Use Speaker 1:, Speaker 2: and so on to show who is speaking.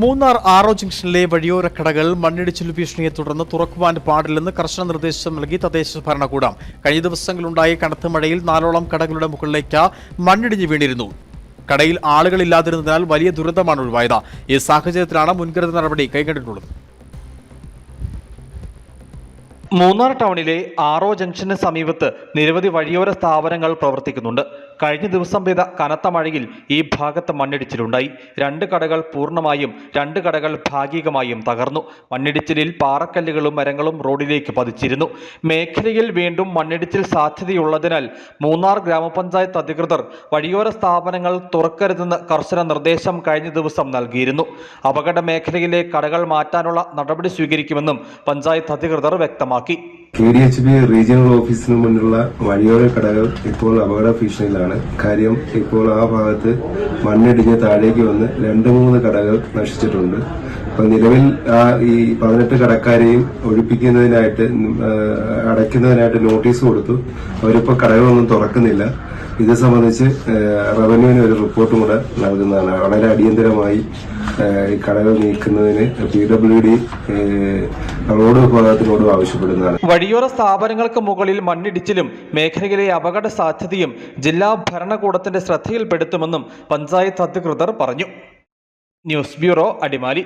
Speaker 1: മൂന്നാർ ആറോ ജംഗ്ഷനിലെ വഴിയോര കടകൾ മണ്ണിടിച്ചിൽ ഭീഷണിയെ തുടർന്ന് തുറക്കുവാൻ പാടില്ലെന്ന് കർശന നിർദ്ദേശം നൽകി തദ്ദേശ ഭരണകൂടം. കഴിഞ്ഞ ദിവസങ്ങളുണ്ടായ കനത്ത മഴയിൽ നാലോളം കടകളുടെ മുകളിലേക്ക് മണ്ണിടിഞ്ഞ് വീണിരുന്നു. കടയിൽ ആളുകളില്ലാതിരുന്നതിനാൽ വലിയ ദുരന്തമാണ് ഒഴിവായത്. ഈ സാഹചര്യത്തിലാണ് മുൻകരുതൽ നടപടി കൈക്കൊണ്ടിട്ടുള്ളത്.
Speaker 2: മൂന്നാർ ടൗണിലെ ആറോ ജംഗ്ഷന് സമീപത്ത് നിരവധി വഴിയോര സ്ഥാപനങ്ങൾ പ്രവർത്തിക്കുന്നുണ്ട്. കഴിഞ്ഞ ദിവസം പെയ്ത കനത്ത മഴയിൽ ഈ ഭാഗത്ത് മണ്ണിടിച്ചിലുണ്ടായി. രണ്ട് കടകൾ പൂർണമായും രണ്ട് കടകൾ ഭാഗികമായും തകർന്നു. മണ്ണിടിച്ചിലിൽ പാറക്കല്ലുകളും മരങ്ങളും റോഡിലേക്ക് പതിച്ചിരുന്നു. മേഖലയിൽ വീണ്ടും മണ്ണിടിച്ചിൽ സാധ്യതയുള്ളതിനാൽ മൂന്നാർ ഗ്രാമപഞ്ചായത്ത് അധികൃതർ വഴിയോര സ്ഥാപനങ്ങൾ തുറക്കരുതെന്ന് കർശന നിർദ്ദേശം കഴിഞ്ഞ ദിവസം നൽകിയിരുന്നു. അപകട മേഖലയിലെ കടകൾ മാറ്റാനുള്ള നടപടി സ്വീകരിക്കുമെന്നും പഞ്ചായത്ത് അധികൃതർ വ്യക്തമാക്കി.
Speaker 3: K D H B regional ഓഫീസിന് മുന്നിലുള്ള വഴിയോര കടകൾ ഇപ്പോൾ അപകട ഭീഷണിയിലാണ്. കാര്യം ഇപ്പോൾ ആ ഭാഗത്ത് മണ്ണിടിഞ്ഞ് താഴേക്ക് വന്ന് രണ്ട് മൂന്ന് കടകൾ നശിച്ചിട്ടുണ്ട്. അപ്പൊ നിലവിൽ ആ ഈ പതിനെട്ട് കടക്കാരെയും ഒഴിപ്പിക്കുന്നതിനായിട്ട് അടയ്ക്കുന്നതിനായിട്ട് നോട്ടീസ് കൊടുത്തു. അവരിപ്പോ കടകളൊന്നും തുറക്കുന്നില്ല. ഇത് സംബന്ധിച്ച് റവന്യൂവിന് ഒരു റിപ്പോർട്ടും കൂടെ നൽകുന്നതാണ്. വളരെ അടിയന്തരമായി ഈ കടകൾ നീക്കുന്നതിന് പി ഡബ്ല്യു ഡി റോഡ് വിഭാഗത്തിനോടും ആവശ്യപ്പെടുന്നതാണ്.
Speaker 2: വഴിയോര സ്ഥാപനങ്ങൾക്ക് മുകളിൽ മണ്ണിടിച്ചിലും മേഖലയിലെ അപകട സാധ്യതയും ജില്ലാ ഭരണകൂടത്തിന്റെ ശ്രദ്ധയിൽപ്പെടുത്തുമെന്നും പഞ്ചായത്ത് അധികൃതർ പറഞ്ഞു. News bureau Adimali.